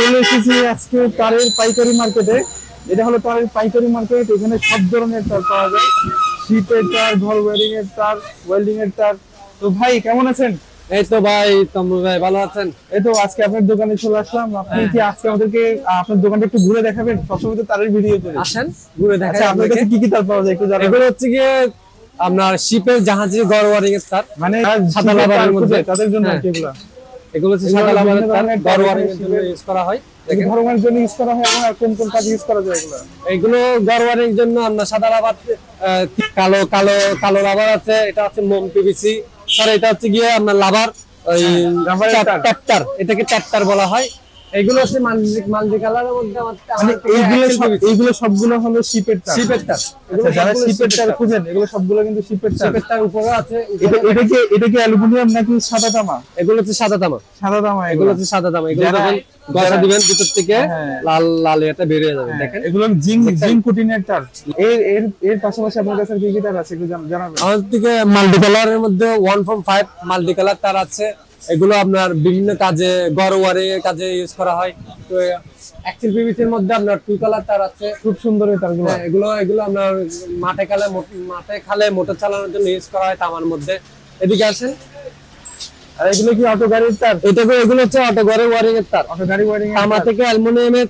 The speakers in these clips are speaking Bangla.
চলে এসেছি আজকে তারের পাইকারি মার্কেটে। এটা হলো তারের পাইকারি মার্কেট। এখানে সব ধরনের তার পাওয়া যায়। শীতের তার ঘর ওয়ারিং এর তার ওয়েল্ডিং এর তার। তো ভাই কেমন আছেন? এই তো ভাই তমরুল ভাই ভালো আছেন? এই তো আজকে আপনার দোকানে চলে আসলাম। আপনি কি আজকে আমাদেরকে আপনার দোকানটা একটু ঘুরে দেখাবেন? সবসময় তো তারের ভিডিও চলে আসেন ঘুরে আচ্ছা দেখাই আপনার কাছে কি কি তার পাওয়া যায় একটু জানাবেন? এগুলো হচ্ছে গিয়ে আপনার শিপের জাহাজে গড় ওয়ারিং এর তার। মানে সাদা লাভারের মধ্যে। তাদের জন্য কি হ্যাঁ। এগুলা? এগুলো হচ্ছে সাদা লাভারের তার ধরনের ওয়ারিং এর জন্য ইউজ করা হয়। জন্য ইউজ করা হয় এবং কোন কোন কাজে ইউজ করা যায় এগুলো? এগুলো গড় ওয়ারিং এর জন্য আমরা সাদা লাভার কালো কালো কালো লাভার আছে এটা হচ্ছে মোম পিভিসি স্যার এটা হচ্ছে গিয়ে আমরা লাভার ওই। ট্যাপটার এটাকে ট্যাপটার বলা হয়। এগুলো হচ্ছে মাল্টি মাল্টি কালারের মধ্যে মানে এইগুলো এইগুলো সবগুলো হলো শিপের তার শিপের তার আচ্ছা, যারা শিপের তার। খুঁজেন এগুলো সবগুলো কিন্তু শিপের তার শিপের তার উপরে আছে এটা কি এটা কি অ্যালুমিনিয়াম নাকি সাদা তামা? এগুলো হচ্ছে সাদা তামা। সাদা তামা এগুলো। হচ্ছে সাদা তামা। এগুলো যখন দিবেন ভিতর থেকে হ্যাঁ। লাল লাল এটা বেরিয়ে যাবে দেখেন। এগুলো জিঙ্ক জিঙ্ক কুটিনের তার এর এর এর পাশাপাশি আপনার কাছে কি কি তার আছে একটু জানাবেন? আমাদের থেকে মাল্টি কালারের মধ্যে one from five multi colour তার আছে। এগুলো আপনার বিভিন্ন কাজে গড় ওয়ারে কাজে ইউজ করা হয়। তো অ্যাক্সেল পিভিসির মধ্যে আপনার টু কালার তার আছে। খুব সুন্দর তারগুলো হ্যাঁ, এগুলো এগুলো আপনার মাঠে খালে মাঠে খালে মোটর চালানোর জন্য ইউজ করা হয় তামার মধ্যে। এদিকে আসেন। আর এগুলো কি অটো গাড়ির তার এটা তো এগুলো হচ্ছে অটো ঘরে ওয়ারিং এর তার অটো গাড়ি ওয়ারিং তামা থেকে অ্যালুমিনিয়ামের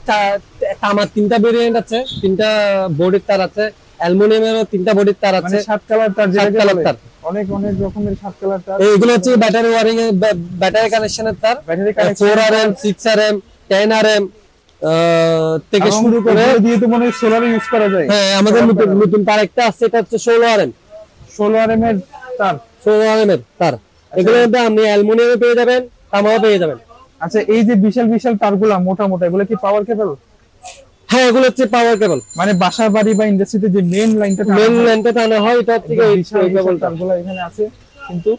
তামার তিনটা ভেরিয়েন্ট আছে তিনটা বডির তার আছে। অ্যালুমিনিয়ামেরও তিনটা বডির তার মানে আছে। সাত কালার তার সাত কালার তার। অনেক অনেক রকমের সাত কালার তার। এইগুলো হচ্ছে ব্যাটারি ওয়ারিং এর ব্যাটারি কানেকশনের তার। ব্যাটারি এম থেকে শুরু করে দিয়ে তো মনে সোলার ইউজ করা যায়। হ্যাঁ আমাদের নতুন নতুন তার একটা আছে এটা হচ্ছে ষোলো আর এম ষোলো আর এম এর তার। ষোলো আর এম এর তার। এগুলো মধ্যে আপনি অ্যালুমিনিয়ামে পেয়ে যাবেন তামাও পেয়ে যাবেন। আচ্ছা এই যে বিশাল বিশাল তারগুলা মোটা মোটা এগুলো কি পাওয়ার কেবল হ্যাঁ এগুলো হচ্ছে পাওয়ার কেবল মানে বাসা বাড়ি বা ইন্ডাস্ট্রিতে যে মেন লাইনটা মেন লাইনটা টানা হয় এটা একদম এই- কেবলটা এখানে আছে। কিন্তু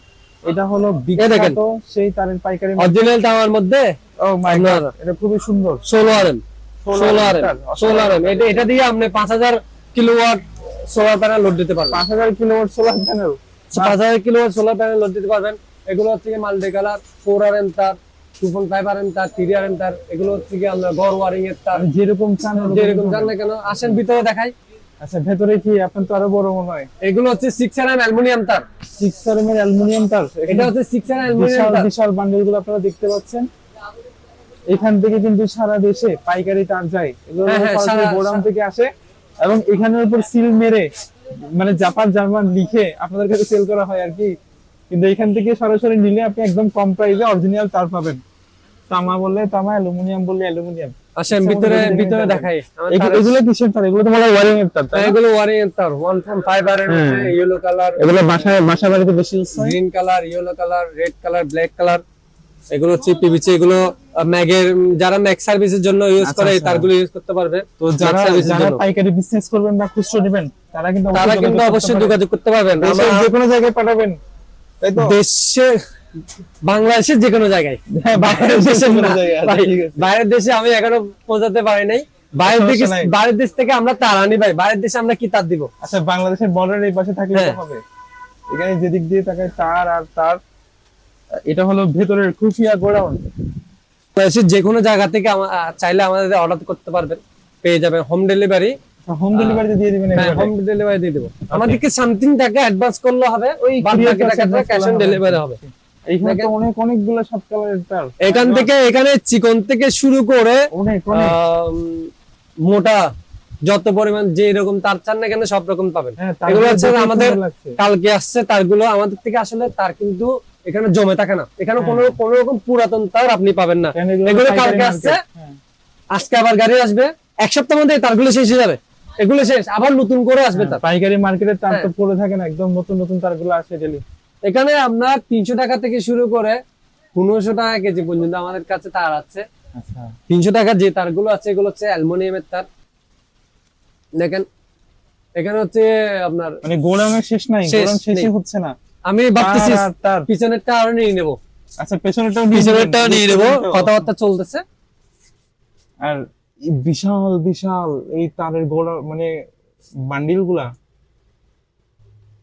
এটা হলো। বিখ্যাত সেই তারের পাইকারি অরিজিনাল তামার মধ্যে ও মাই গড এটা খুবই সুন্দর। ষোলো আর এম ষোলো আর এম তার, ষোলো আর এম এটা এটা দিয়ে আপনি পাঁচ হাজার কিলোওয়াট সোলার প্যানেল লোড দিতে পারবেন। পাঁচ হাজার কিলোওয়াট সোলার প্যানেল পাঁচ হাজার কিলোওয়াট সোলার প্যানেল লোড দিতে পারবেন। এগুলো হচ্ছে multi colour four R M তার two point five R M তার থ্রি আর এম তার এগুলো হচ্ছে কি আমরা ওয়ারিং এর তার যেরকম চান যেরকম। জান না কেন আসেন ভিতরে দেখাই। আচ্ছা ভেতরে কি আপনার তো আরও বড় মনে হয়? এগুলো হচ্ছে সিক্স আর এম অ্যালুমিনিয়াম তার। সিক্স আর এম এর অ্যালুমিনিয়াম তার। এটা হচ্ছে সিক্স আর অ্যালুমিনিয়াম তার। বিশাল বান্ডেলগুলো আপনারা দেখতে পাচ্ছেন। এখান থেকে কিন্তু সারা দেশে পাইকারি তার যায়। এগুলো হ্যাঁ, হ্যাঁ, সারা- গোডাউন থেকে আসে এবং এখানের উপর সিল মেরে মানে জাপান জার্মান লিখে আপনাদের কাছে সেল করা হয় আর কি। কিন্তু এখান থেকে সরাসরি নিলে আপনি একদম কম প্রাইসে অরিজিনাল তার পাবেন। তামা বললে তামা অ্যালুমিনিয়াম বললে অ্যালুমিনিয়াম। আসেন ভিতরে ভিতরে দেখাই। এগুলো কিসের তার? এগুলো তো মনে হয় ওয়ারিং এর তার এগুলো ওয়ারিং এর তার। One from five R M হ্যাঁ। ইয়েলো কালার এগুলো বাসায় বাসা বাড়িতে বেশি ইউজ হয়? Green colour yellow colour red colour black colour এগুলো হচ্ছে পিভিসি এগুলো ম্যাগের যারা ম্যাক সার্ভিসের জন্য ইউজ আচ্ছা, করে আচ্ছা। তারগুলো ইউজ করতে পারবে। তো যারা এর যারা পাইকারি বিজনেস করবেন বা খুচরো নেবেন তারা কিন্তু তারা কিন্তু যোগাযোগ করতে অবশ্যই যোগাযোগ করতে পারবেন। আমরা যে কোনো জায়গায় পাঠাবেন। তাই তো দেশে বাংলাদেশের যে কোনো জায়গায়। হ্যাঁ, বাইরের দেশে আচ্ছা। বাইরের দেশে আমি এখনও পৌঁছাতে পারি নাই। বাইরের দেশে বাইরের দেশ থেকে আমরা তার আনি ভাই। বাইরের দেশে আমরা কি তার দিব? আচ্ছা বাংলাদেশের বর্ডার এই পাশে থাকলে হ্যাঁ। হবে। এখানে যেদিক দিয়ে তাকায় তার আর তার এটা হলো ভেতরের খুফিয়া গোডাউন। বাংলাদেশের যে কোনো জায়গা থেকে চাইলে আমাদের অর্ডার করতে পারবেন। পেয়ে যাবেন। হোম ডেলিভারি হোম ডেলিভারিতে দিয়ে দিবেন হ্যাঁ হোম ডেলিভারি দিয়ে দেবো। আমাদেরকে সামথিং টাকা অ্যাডভান্স করলে হবে ওই বাকি টাকাটা ক্যাশ অন ডেলিভারি হবে। এইখানে তো অনেক অনেকগুলো সব এখান থেকে এখানে চিকন থেকে শুরু করে অনেক অনেক। মোটা যত পরিমাণ যে রকম তার চান না কেন সব রকম পাবেন। হ্যাঁ এগুলো হচ্ছে আমাদের কালকে আসছে তারগুলো আমাদের থেকে আসলে তার কিন্তু এখানে জমে থাকে না। এখানে কোনো কোনো রকম পুরাতন তার আপনি পাবেন না। এগুলো কালকে আসছে হ্যাঁ। আজকে আবার গাড়ি আসবে এক সপ্তাহের মধ্যে তারগুলো শেষ হয়ে যাবে। এগুলো শেষ আবার নতুন করে আসবে তার। পাইকারি মার্কেটে তার তো হ্যাঁ। পড়ে থাকে না একদম নতুন নতুন তারগুলো আসে ডেলি এখানে আপনার তিনশো টাকা থেকে শুরু করে পনেরোশো টাকা কেজি পর্যন্ত আমাদের কাছে তার আছে। আচ্ছা। তিনশো টাকা যে তারগুলো আছে এগুলো হচ্ছে অ্যালুমিনিয়ামের তার। দেখেন এখানে হচ্ছে আপনার মানে গোডাউনের শেষ নাই শেষ শেষই হচ্ছে না। আমি ভাবতেছি তার। পিছনেরটা আরও নিয়ে নেব। আচ্ছা পেছনেরটাও পিছনেরটাও। নিয়ে নেব। কথাবার্তা চলতেছে। আর বিশাল বিশাল এই তারের গোড়া মানে বান্ডিলগুলা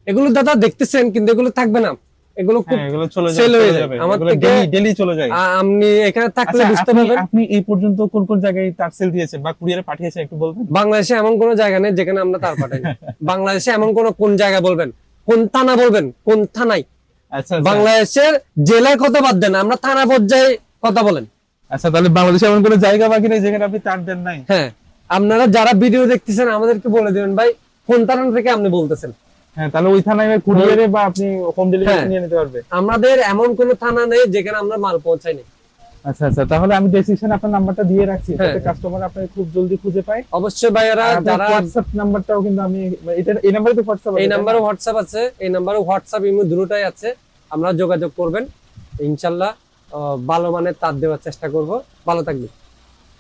এগুলো দাদা দেখতেছেন কিন্তু এগুলো থাকবে না। এগুলো খুব হ্যাঁ এগুলো চলে যাবে। আমার ডেলি ডেলি চলে যায়। আপনি এখানে থাকলে আচ্ছা, বুঝতে পারবেন। আপনি এই পর্যন্ত কোন কোন জায়গায় তার সেল দিয়েছেন বা কুরিয়ারে পাঠিয়েছেন একটু বলবেন? বাংলাদেশে এমন কোন জায়গা নেই যেখানে আমরা তার পাঠাই বাংলাদেশে এমন কোন কোন জায়গা বলবেন? কোন থানা বলবেন? কোন থানায়? আচ্ছা আচ্ছা। বাংলাদেশের জেলার কথা বাদ দেন? আমরা থানা পর্যায়ে কথা বলেন। আচ্ছা তাহলে বাংলাদেশে এমন কোনো জায়গা বাকি নেই যেখানে আপনি তার দেন নাই? হ্যাঁ আপনারা যারা ভিডিও দেখতেছেন আমাদেরকে বলে দিবেন ভাই কোন থানা থেকে আপনি বলতেছেন? হ্যাঁ তাহলে ওই থানায় কুরিয়ারে বা আপনি হোম ডেলিভারি হ্যাঁ। নিয়ে নিতে পারবে। আমাদের এমন কোন থানা নেই যেখানে আমরা মাল পৌঁছাইনি আচ্ছা আচ্ছা তাহলে আমি ডেসক্রিপশনে আপনার নাম্বারটা দিয়ে রাখছি হ্যাঁ। যাতে কাস্টমার আপনাকে খুব জলদি খুঁজে পায়। অবশ্যই ভাইয়ারা যারা হোয়াটসঅ্যাপ নাম্বারটাও কিন্তু আমি এটা এই নাম্বারে তো হোয়াটসঅ্যাপ এই নাম্বারে হোয়াটসঅ্যাপ আছে এই নাম্বারে হোয়াটসঅ্যাপ ইমো দুটোটাই আছে আমরা যোগাযোগ করবেন ইনশাল্লাহ। আহ, ভালো মানের তার দেওয়ার চেষ্টা করব। ভালো থাকবেন।